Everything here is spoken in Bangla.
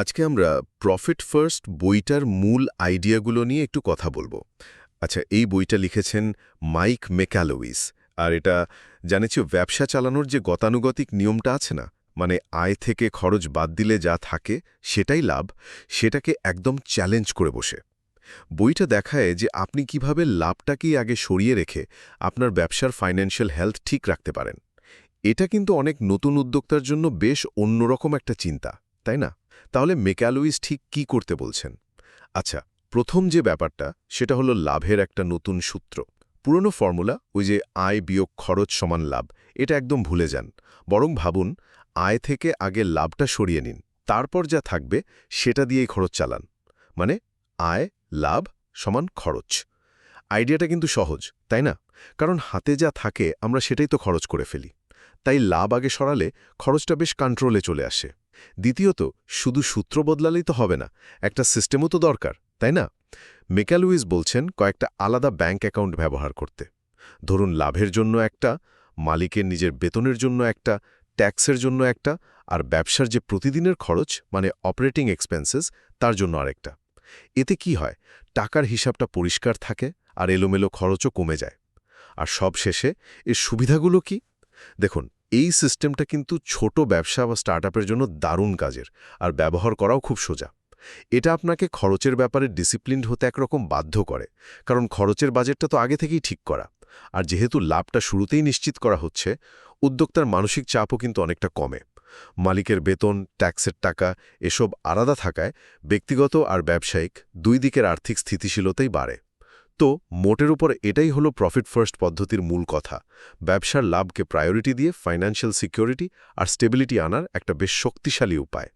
আজকে আমরা প্রফিট ফার্স্ট বইটার মূল আইডিয়াগুলো নিয়ে একটু কথা বলব। আচ্ছা এই বইটা লিখেছেন মাইক মেক্যালোইস আর এটা, জানেছি, ব্যবসা চালানোর যে গতানুগতিক নিয়মটা আছে না মানে আয় থেকে খরচ বাদ দিলে যা থাকে সেটাই লাভ, সেটাকে একদম চ্যালেঞ্জ করে বসে। বইটা দেখায় যে আপনি কীভাবে লাভটাকেই আগে সরিয়ে রেখে আপনার ব্যবসার ফাইন্যান্সিয়াল হেলথ ঠিক রাখতে পারেন। এটা কিন্তু অনেক নতুন উদ্যোক্তার জন্য বেশ অন্যরকম একটা চিন্তা, তাই না? তাহলে মেক্যালুইস ঠিক কি করতে বলছেন? আচ্ছা প্রথম যে ব্যাপারটা, সেটা হলো লাভের একটা নতুন সূত্র। পুরনো ফর্মুলা, ওই যে আয় বিয়োগ খরচ সমান লাভ, এটা একদম ভুলে যান। বরং ভাবুন, আয় থেকে আগে লাভটা সরিয়ে নিন, তারপর যা থাকবে, সেটা দিয়েই খরচ চালান। মানে আয়, লাভ সমান খরচ। আইডিয়াটা কিন্তু সহজ, তাই না? কারণ হাতে যা থাকে, আমরা সেটাই তো খরচ করে ফেলি। তাই লাভ আগে সরালে খরচটা বেশ কন্ট্রোলে চলে আসে। দ্বিতীয়ত, শুধু সূত্র বদলালেই তো হবে না, একটা সিস্টেমও তো দরকার, তাই না? মেকালুইস বলছেন, কয়েকটা আলাদা ব্যাংক অ্যাকাউন্ট ব্যবহার করতে। ধরুন, লাভের জন্য একটা, মালিকের নিজের বেতনের জন্য একটা, ট্যাক্সের জন্য একটা, আর ব্যবসার যে প্রতিদিনের খরচ মানে অপারেটিং এক্সপেন্সেস, তার জন্য আরেকটা। এতে কি হয়, টাকার হিসাবটা পরিষ্কার থাকে, আর এলোমেলো খরচও কমে যায়। আর সব শেষে এর সুবিধাগুলো কি? দেখুন এই সিস্টেমটা কিন্তু ছোট ব্যবসা বা স্টার্টআপের জন্য দারুণ কাজের, আর ব্যবহার করাও খুব সোজা। এটা আপনাকে খরচের ব্যাপারে ডিসিপ্লিনড হতে একরকম বাধ্য করে, কারণ খরচের বাজেটটা তো আগে থেকেই ঠিক করা। আর যেহেতু লাভটা শুরুতেই নিশ্চিত করা হচ্ছে, উদ্যোক্তার মানসিক চাপও কিন্তু অনেকটা কমে। মালিকের বেতন, ট্যাক্সের টাকা, এসব আলাদা থাকায় ব্যক্তিগত আর ব্যবসায়িক দুই দিকের আর্থিক স্থিতিশীলতাই বাড়ে। তো মোটের উপর এটাই হলো প্রফিট ফার্স্ট পদ্ধতির মূল কথা। ব্যবসার লাভকে প্রায়োরিটি দিয়ে ফাইন্যান্সিয়াল সিকিউরিটি আর স্টেবিলিটি আনার একটা বেশ শক্তিশালী উপায়।